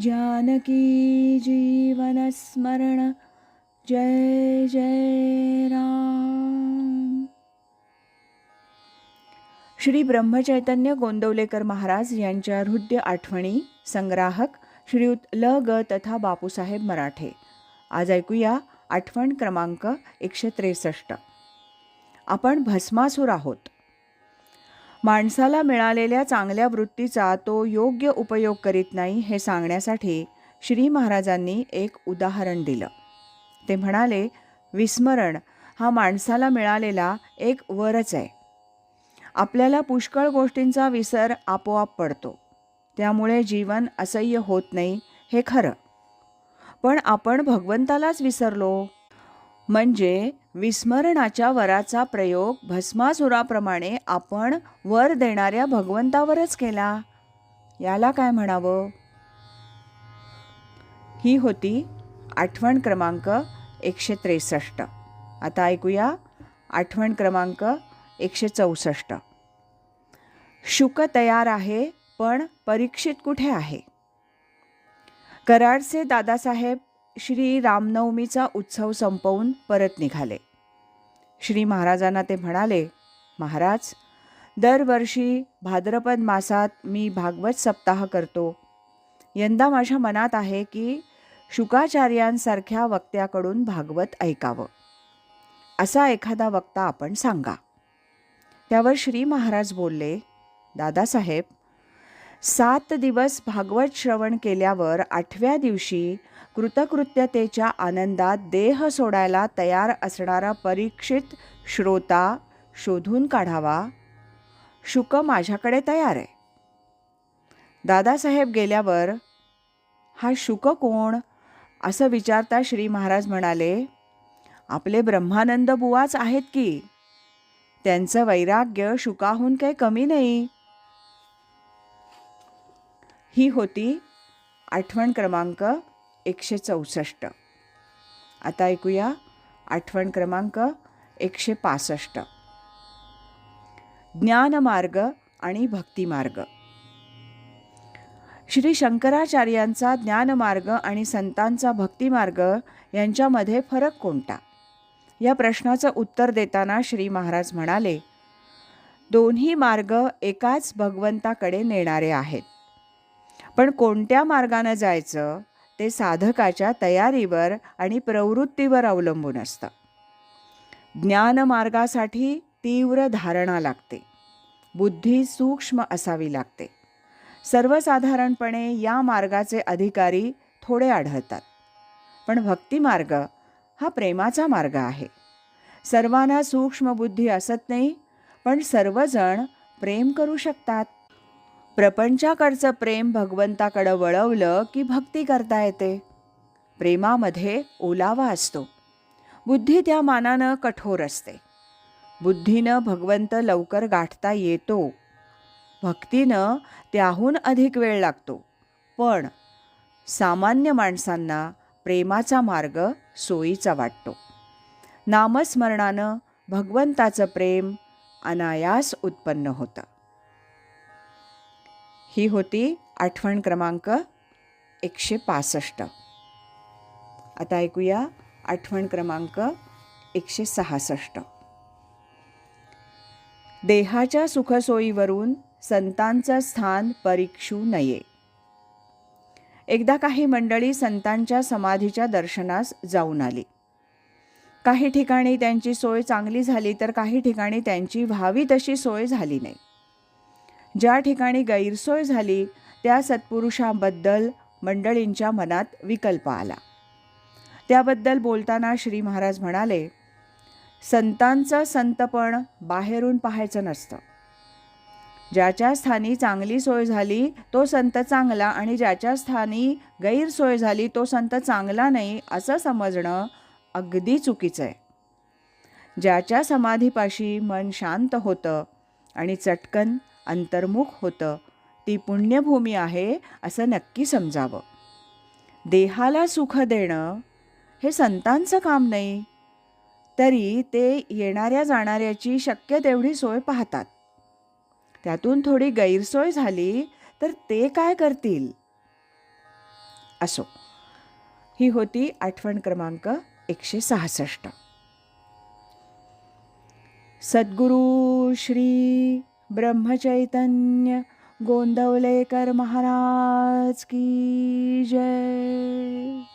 जानकी जीवनस्मरण जय जय राम। श्री ब्रह्मचैतन्य गोंदवलेकर महाराज यांच्या हृदय आठवणी संग्राहक श्रीयुत ल ग तथा बापूसाहेब मराठे. आज ऐकूया आठवण क्रमांक एकशे त्रेसष्ट. आपण भस्मासूर आहोत. माणसाला मिळालेल्या चांगल्या वृत्तीचा तो योग्य उपयोग करीत नाही हे सांगण्यासाठी श्री महाराजांनी एक उदाहरण दिलं. ते म्हणाले विस्मरण हा माणसाला मिळालेला एक वरच आहे. आपल्याला पुष्कळ गोष्टींचा विसर आपोआप पडतो. त्यामुळे जीवन असह्य होत नाही हे खरं. पण आपण भगवंतालाच विसरलो. म्हणजे विस्मरणाच्या वराचा प्रयोग भस्मासुराप्रमाणे आपण वर देणाऱ्या भगवंतावरच केला. याला काय म्हणावं? ही होती आठवण क्रमांक एकशे त्रेसष्ट. आता ऐकूया आठवण क्रमांक एकशे चौसष्ट. शुक तयार आहे पण परीक्षित कुठे आहे? कराडचे दादासाहेब श्री रामनवमीचा उत्सव संपवून परत निघाले. श्री महाराजांना ते म्हणाले महाराज दरवर्षी भाद्रपद मासात मी भागवत सप्ताह करतो. यंदा माझ्या मनात आहे की शुकाचार्यांसारख्या वक्त्याकडून भागवत ऐकावं. असा एखादा वक्ता आपण सांगा. त्यावर श्री महाराज बोलले दादासाहेब सात दिवस भागवत श्रवण केल्यावर आठव्या दिवशी कृतकृत्यतेच्या आनंदात देह सोडायला तयार असणारा परीक्षित श्रोता शोधून काढावा. शुक माझ्याकडे तयार आहे. दादासाहेब गेल्यावर हा शुक कोण? असं विचारता श्री महाराज म्हणाले आपले ब्रह्मानंद बुवाच आहेत की. त्यांचं वैराग्य शुकाहून काही कमी नाही. ही होती आठवण क्रमांक एकशे चौसष्ट. आता ऐकूया आठवण क्रमांक एकशे पासष्ट. ज्ञानमार्ग आणि भक्तिमार्ग. श्री शंकराचार्यांचा ज्ञानमार्ग आणि संतांचा भक्तिमार्ग यांच्यामध्ये फरक कोणता? या प्रश्नाचं उत्तर देताना श्री महाराज म्हणाले दोन्ही मार्ग एकाच भगवंताकडे नेणारे आहेत. पण कोणत्या मार्गानं जायचं? ते साधकाच्या तयारीवर आणि प्रवृत्तीवर अवलंबून असतं. ज्ञानमार्गासाठी तीव्र धारणा लागते. बुद्धी सूक्ष्म असावी लागते. सर्वसाधारणपणे या मार्गाचे अधिकारी थोडे आढळतात. पण भक्तिमार्ग हा प्रेमाचा मार्ग आहे. सर्वांना सूक्ष्म बुद्धी असत नाही पण सर्वजण प्रेम करू शकतात. प्रपंचाकडचं प्रेम भगवंताकडं वळवलं की भक्ती करता येते. प्रेमामध्ये ओलावा असतो. बुद्धी त्या मानानं कठोर असते. बुद्धीनं भगवंत लवकर गाठता येतो. भक्तीनं त्याहून अधिक वेळ लागतो. पण सामान्य माणसांना प्रेमाचा मार्ग सोयीचा वाटतो. नामस्मरणानं भगवंताचं प्रेम अनायास उत्पन्न होतं. ही होती आठवण क्रमांक एकशे पासष्ट. आता ऐकूया आठवण क्रमांक एकशे सहासष्ट. देहाच्या सुखसोयीवरून संतांचं स्थान परीक्षू नये. एकदा काही मंडळी संतांच्या समाधीच्या दर्शनास जाऊन आली. काही ठिकाणी त्यांची सोय चांगली झाली तर काही ठिकाणी त्यांची व्हावी तशी सोय झाली नाही. ज्या ठिकाणी गैरसोय झाली त्या सत्पुरुषांबद्दल मंडळींच्या मनात विकल्प आला. त्याबद्दल बोलताना श्री महाराज म्हणाले संतांचं संतपण बाहेरून पाहायचं नसतं. ज्याच्या स्थानी चांगली सोय झाली तो संत चांगला आणि ज्याच्या स्थानी गैरसोय झाली तो संत चांगला नाही असं समजणं अगदी चुकीचं आहे. ज्याच्या समाधीपाशी मन शांत होतं आणि चटकन अंतर्मुख होतं. ती पुण्यभूमी आहे असं नक्की समजावं. देहाला सुख देणं हे संतांचं काम नाही. तरी ते येणाऱ्या जाणाऱ्याची शक्य तेवढी सोय पाहतात. त्यातून थोडी गैरसोय झाली तर ते काय करतील? असो. ही होती आठवण क्रमांक एकशे सहासष्ट. सद्गुरू श्री ब्रह्मचैतन्य गोंदवलेकर महाराज की जय।